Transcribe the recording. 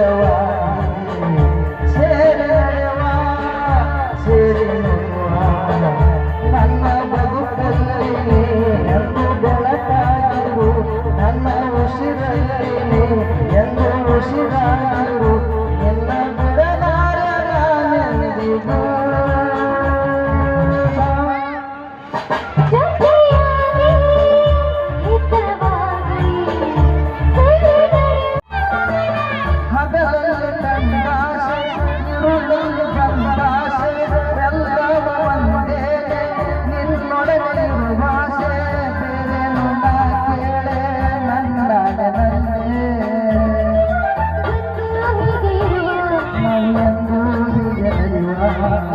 ದೂರವಾಗಿ ಸೇರಿದೆವಾ ಸೇರಿದೆವಾ ನನ್ನ ಬದುಕಲ್ಲಿ ಎಂದು ಬೆಳಕಾಗಿರು النار بأنواعها